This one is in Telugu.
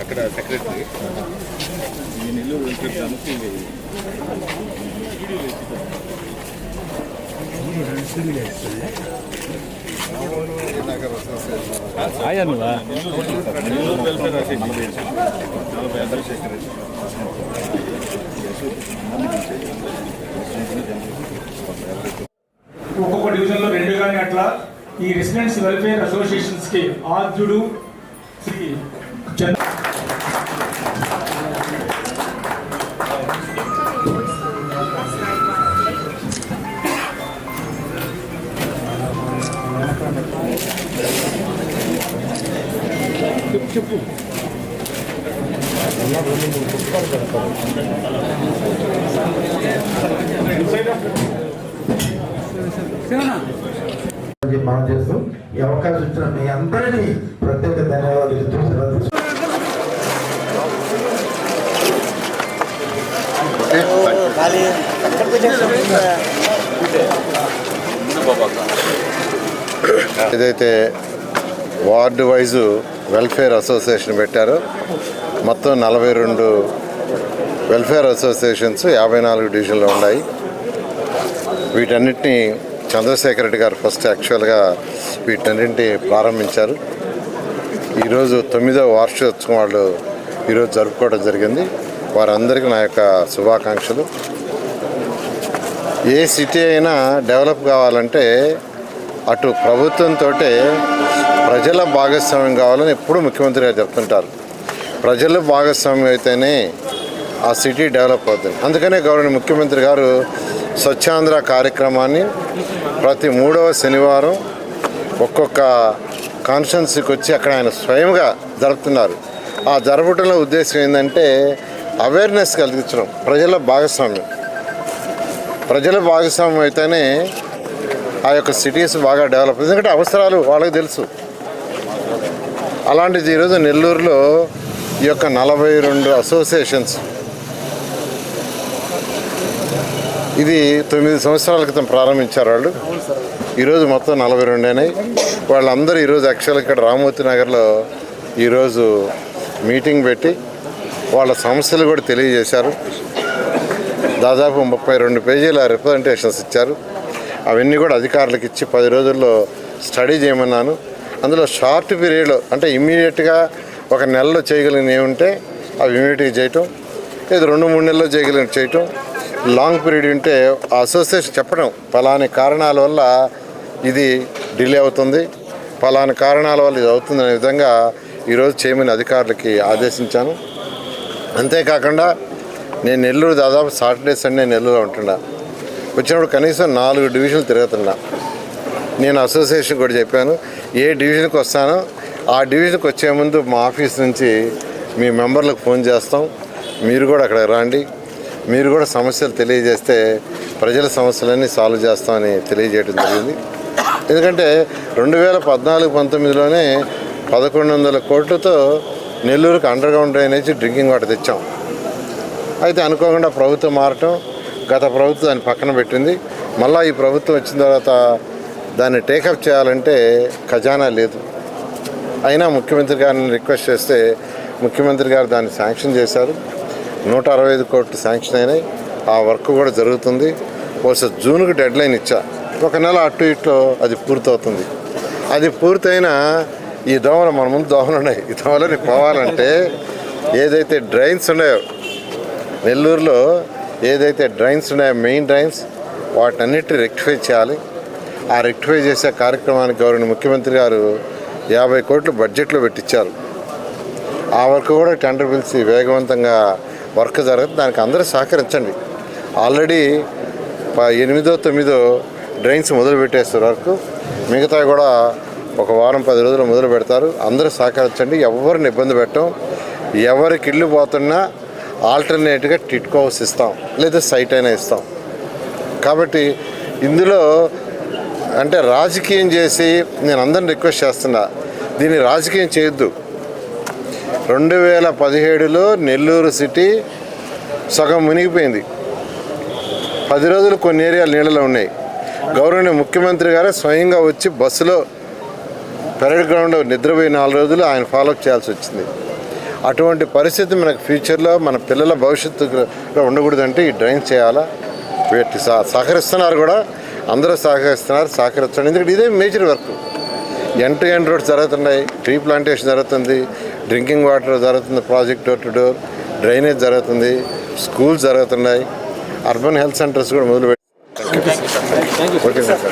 అక్కడ సెక్రటరీ ఈ నెల్లూరు వెళ్తున్నానికి నెల్లూరు వెల్ఫేర్ నలభై ఒక్కొక్క డివిజన్లో రెండు కానీ అట్లా ఈ రెసిడెంట్స్ వెల్ఫేర్ అసోసియేషన్స్ 세현아 చంద్ర చెప్పి మనం చేస్తూ ఈ అవకాశం ఇచ్చిన మీ అందరినీ ప్రత్యేక ధన్యవాదాలు ఇస్తూ ఏదైతే వార్డు వైజు వెల్ఫేర్ అసోసియేషన్ పెట్టారో మొత్తం నలభై రెండు వెల్ఫేర్ అసోసియేషన్స్ యాభై నాలుగు డివిజన్లు ఉన్నాయి. వీటన్నిటినీ చంద్రశేఖర్ రెడ్డి గారు ఫస్ట్ యాక్చువల్గా వీటన్నింటిని ప్రారంభించారు. ఈరోజు తొమ్మిదవ వార్షికోత్సవం వాళ్ళు ఈరోజు జరుపుకోవడం జరిగింది. వారందరికీ నా యొక్క శుభాకాంక్షలు. ఏ సిటీ అయినా డెవలప్ కావాలంటే అటు ప్రభుత్వంతో ప్రజల భాగస్వామ్యం కావాలని ఎప్పుడూ ముఖ్యమంత్రి గారు చెప్తుంటారు. ప్రజల భాగస్వామ్యం అయితేనే ఆ సిటీ డెవలప్ అవుతుంది. అందుకనే గవర్నమెంట్ ముఖ్యమంత్రి గారు స్వచ్ఛాంధ్ర కార్యక్రమాన్ని ప్రతి మూడవ శనివారం ఒక్కొక్క కాన్స్టిట్యున్సీకి వచ్చి అక్కడ ఆయన స్వయంగా జరుపుతున్నారు. ఆ జరపటంలో ఉద్దేశం ఏంటంటే అవేర్నెస్ కలిగించడం ప్రజల భాగస్వామ్యం. ప్రజల భాగస్వామ్యం అయితేనే ఆ యొక్క సిటీస్ బాగా డెవలప్ ఎందుకంటే అవసరాలు వాళ్ళకి తెలుసు. అలాంటిది ఈరోజు నెల్లూరులో ఈ యొక్క నలభై రెండు అసోసియేషన్స్ ఇది తొమ్మిది సంవత్సరాల క్రితం ప్రారంభించారు వాళ్ళు. ఈరోజు మొత్తం నలభై రెండు అయినాయి. వాళ్ళందరూ ఈరోజు యాక్చువల్గా ఇక్కడ రామూర్తి నగర్లో ఈరోజు మీటింగ్ పెట్టి వాళ్ళ సమస్యలు కూడా తెలియజేశారు. దాదాపు ముప్పై రెండు పేజీల రిప్రజెంటేషన్స్ ఇచ్చారు. అవన్నీ కూడా అధికారులకు ఇచ్చి పది రోజుల్లో స్టడీ చేయమన్నాను. అందులో షార్ట్ పీరియడ్లో అంటే ఇమ్మీడియట్గా ఒక నెలలో చేయగలిగినవి ఉంటే అవి ఇమ్మీడియట్గా చేయటం లేదు రెండు మూడు నెలల్లో చేయగలిగిన చేయటం లాంగ్ పీరియడ్ ఉంటే అసోసియేషన్ చెప్పడం. ఫలాని కారణాల వల్ల ఇది డిలే అవుతుంది. ఫలాని కారణాల వల్ల ఇది అవుతుంది అనే విధంగా ఈరోజు చేయమని అధికారులకి ఆదేశించాను. అంతేకాకుండా నేను నెల్లూరు దాదాపు సాటర్డే సండే నెల్లూరులో ఉంటున్నా. వచ్చినప్పుడు కనీసం నాలుగు డివిజన్లు తిరుగుతున్నా. నేను అసోసియేషన్ కూడా చెప్పాను. ఏ డివిజన్కి వస్తానో ఆ డివిజన్కి వచ్చే ముందు మా ఆఫీస్ నుంచి మీ మెంబర్లకు ఫోన్ చేస్తాం. మీరు కూడా అక్కడ రండి. మీరు కూడా సమస్యలు తెలియజేస్తే ప్రజల సమస్యలన్నీ సాల్వ్ చేస్తామని తెలియజేయడం జరిగింది. ఎందుకంటే రెండు వేల పద్నాలుగు పంతొమ్మిదిలోనే పదకొండు వందల కోట్లతో నెల్లూరుకు underground drainage drinking water తెచ్చాం. అయితే అనుకోకుండా ప్రభుత్వం మారటం గత ప్రభుత్వం దాన్ని పక్కన పెట్టింది. మళ్ళీ ఈ ప్రభుత్వం వచ్చిన తర్వాత దాన్ని టేకప్ చేయాలంటే ఖజానా లేదు. అయినా ముఖ్యమంత్రి గారిని రిక్వెస్ట్ చేస్తే ముఖ్యమంత్రి గారు దాన్ని శాంక్షన్ చేశారు. నూట అరవై ఐదు కోట్లు శాంక్షన్ అయినాయి. ఆ వర్క్ కూడా జరుగుతుంది. బహుశా జూన్కి డెడ్ లైన్ ఇచ్చా. ఒక నెల అటు ఇటు అది పూర్తవుతుంది. అది పూర్తయిన ఈ దోమలు మన ముందు దోమలు ఉన్నాయి. ఈ దోమలని పోవాలంటే ఏదైతే డ్రైన్స్ ఉన్నాయో నెల్లూరులో ఏదైతే డ్రైన్స్ ఉన్నాయో మెయిన్ డ్రైన్స్ వాటన్నిటి రెక్టిఫై చేయాలి. ఆ రెక్టిఫై చేసే కార్యక్రమానికి గౌరవ ముఖ్యమంత్రి గారు యాభై కోట్లు బడ్జెట్లో పెట్టించారు ఆ వర్క్ కూడా టెండర్ పిలిచి వేగవంతంగా వర్క్ జరగదు. దానికి అందరూ సహకరించండి. ఆల్రెడీ ఎనిమిదో తొమ్మిదో డ్రైన్స్ మొదలు పెట్టేస్తారు వరకు. మిగతా కూడా ఒక వారం పది రోజులు మొదలు పెడతారు. అందరూ సహకరించండి. ఎవరిని ఇబ్బంది పెట్టం. ఎవరికి ఇల్లు పోతున్నా ఆల్టర్నేట్గా టిట్కో హౌస్ ఇస్తాం లేదా సైట్ అయినా ఇస్తాం. కాబట్టి ఇందులో అంటే రాజకీయం చేసి నేను అందరిని రిక్వెస్ట్ చేస్తున్నా దీన్ని రాజకీయం చేయొద్దు. రెండు వేల పదిహేడులో నెల్లూరు సిటీ సగం మునిగిపోయింది. పది రోజులు కొన్ని ఏరియాలు నీళ్ళలో ఉన్నాయి. గౌరవనీయ ముఖ్యమంత్రి గారే స్వయంగా వచ్చి బస్సులో పెరడ్ గ్రౌండ్లో నిద్రపోయి నాలుగు రోజులు ఆయన ఫాలోఅప్ చేయాల్సి వచ్చింది. అటువంటి పరిస్థితి మనకు ఫ్యూచర్లో మన పిల్లల భవిష్యత్తులో ఉండకూడదంటే ఈ డ్రైన్ చేయాలా? వీటి సహకరిస్తున్నారు కూడా అందరూ సహకరిస్తున్నారు సహకరిస్తున్నారు ఎందుకంటే ఇదే major work. End to end roads జరుగుతున్నాయి. ట్రీ ప్లాంటేషన్ జరుగుతుంది. డ్రింకింగ్ వాటర్ జరుగుతుంది project door to door drainage జరుగుతుంది. స్కూల్స్ జరుగుతున్నాయి. అర్బన్ హెల్త్ సెంటర్స్ కూడా మొదలు ఓకే సార్